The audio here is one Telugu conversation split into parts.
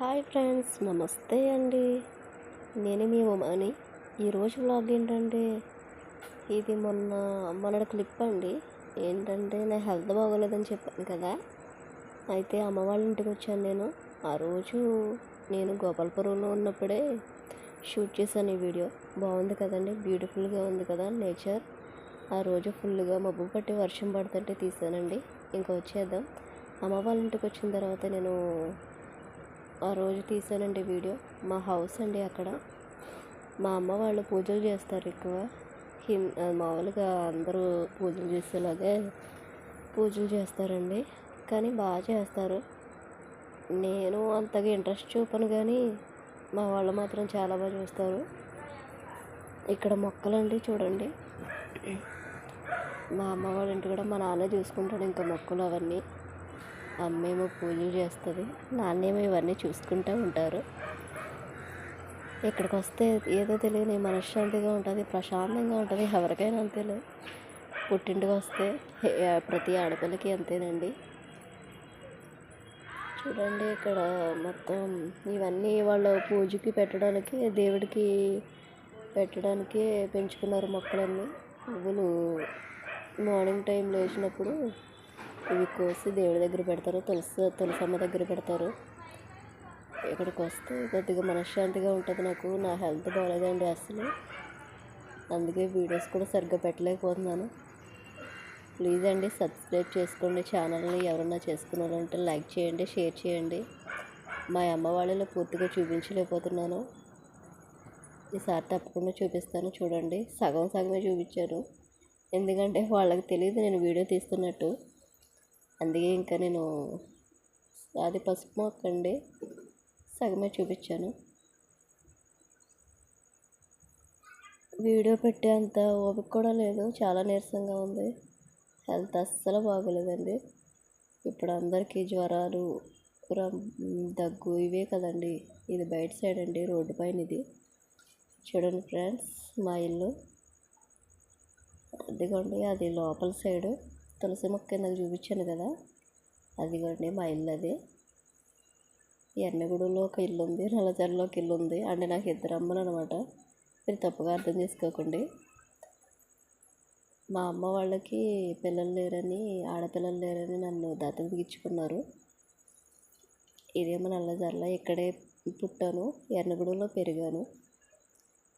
హాయ్ ఫ్రెండ్స్ నమస్తే అండి. నేను మీ ఉమాని. ఈరోజు వ్లాగ్ ఏంటంటే ఇది మొన్న మొన్నటి క్లిప్ అండి. ఏంటంటే నా హెల్త్ బాగోలేదని చెప్పాను కదా. అయితే అమ్మ వాళ్ళ ఇంటికి వచ్చాను నేను. ఆ రోజు నేను గోపాలపురంలో ఉన్నప్పుడే షూట్ చేశాను ఈ వీడియో బాగుంది కదండి బ్యూటిఫుల్గా ఉంది కదా నేచర్ ఆ రోజు ఫుల్గా మబ్బు పట్టి వర్షం పడుతుంటే తీసానండి ఇంకా వచ్చేద్దాం. అమ్మ వాళ్ళ ఇంటికి వచ్చిన తర్వాత నేను ఆ రోజు తీసానండి వీడియో. మా హౌస్ అండి అక్కడ. మా అమ్మ వాళ్ళు పూజలు చేస్తారు ఎక్కువ. హిం మామూలుగా అందరూ పూజలు చేసేలాగే పూజలు చేస్తారండి. కానీ బాగా చేస్తారు. నేను అంతగా ఇంట్రెస్ట్ చూపను కానీ మా వాళ్ళు మాత్రం చాలా బాగా చూస్తారు. ఇక్కడ మొక్కలండి చూడండి. మా అమ్మ వాళ్ళ ఇంటి కూడా మా నాన్న చూసుకుంటాడు ఇంకా మొక్కలు అవన్నీ. అమ్మేమో పూజలు చేస్తుంది నాన్నేమో ఇవన్నీ చూసుకుంటూ ఉంటారు. ఇక్కడికి వస్తే ఏదో తెలియని మనశ్శాంతిగా ఉంటుంది ప్రశాంతంగా ఉంటుంది ఎవరికైనా అంతేలే. పుట్టింటికి వస్తే ప్రతి ఆడపిల్లకి అంతేనండి. చూడండి ఇక్కడ మొత్తం ఇవన్నీ వాళ్ళ పూజకి పెట్టడానికి దేవుడికి పెట్టడానికి పెంచుకున్నారు మొక్కలన్నీ. పువ్వులు మార్నింగ్ టైం లేచినప్పుడు ఇవి కోసి దేవుడి దగ్గర పెడతారు తులసి తులసమ్మ దగ్గర పెడతారు. ఇక్కడికి వస్తే కొద్దిగా మనశ్శాంతిగా ఉంటుంది నాకు నా హెల్త్ బాగాలేదండి అసలు. అందుకే వీడియోస్ కూడా సరిగ్గా పెట్టలేకపోతున్నాను. ప్లీజ్ అండి సబ్స్క్రైబ్ చేసుకోండి ఛానల్ని ఎవరన్నా చేసుకున్నారంటే లైక్ చేయండి షేర్ చేయండి. మా అమ్మ వాళ్ళలో పూర్తిగా చూపించలేకపోతున్నాను. ఈసారి తప్పకుండా చూపిస్తాను చూడండి. సగం సగమే చూపించాను ఎందుకంటే వాళ్ళకి తెలియదు నేను వీడియో తీస్తున్నట్టు. అందుకే ఇంకా నేను అది పసుపు మొక్కండి సగమే చూపించాను. వీడియో పెట్టేంత ఓపిక కూడా లేదు. చాలా నీరసంగా ఉంది. హెల్త్ అస్సలు బాగోలేదండి. ఇప్పుడు అందరికీ జ్వరాలు దగ్గు ఇవే కదండి. ఇది బయట సైడ్ అండి రోడ్డు పైన ఇది చూడండి ఫ్రెండ్స్ మా ఇల్లు. అదిగోండి అది లోపల సైడు. తులసి మొక్క ఇందాక చూపించాను కదా అది కూడా మా ఇల్లు అది. ఎన్నగూడలో ఒక ఇల్లు ఉంది నల్లజర్లో ఒక ఇల్లు ఉంది. అంటే నాకు ఇద్దరు అమ్మలు అనమాట మీరు తప్పుగా అర్థం చేసుకోకండి. మా అమ్మ వాళ్ళకి పిల్లలు లేరని ఆడపిల్లలు లేరని నన్ను దత్తత దిగించుకున్నారు. ఇదేమో నల్లజర్ల ఇక్కడే పుట్టాను ఎర్నగూడెంలో పెరిగాను.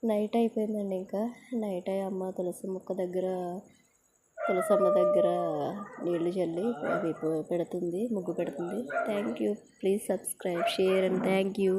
నైట్ అయిపోయిందండి ఇంకా. నైట్ అయ్యి అమ్మ తులసి మొక్క దగ్గర తులసమ్మ దగ్గర నీళ్ళు చల్లి అవి పెడుతుంది ముగ్గు పెడుతుంది. Thank you please subscribe share and thank you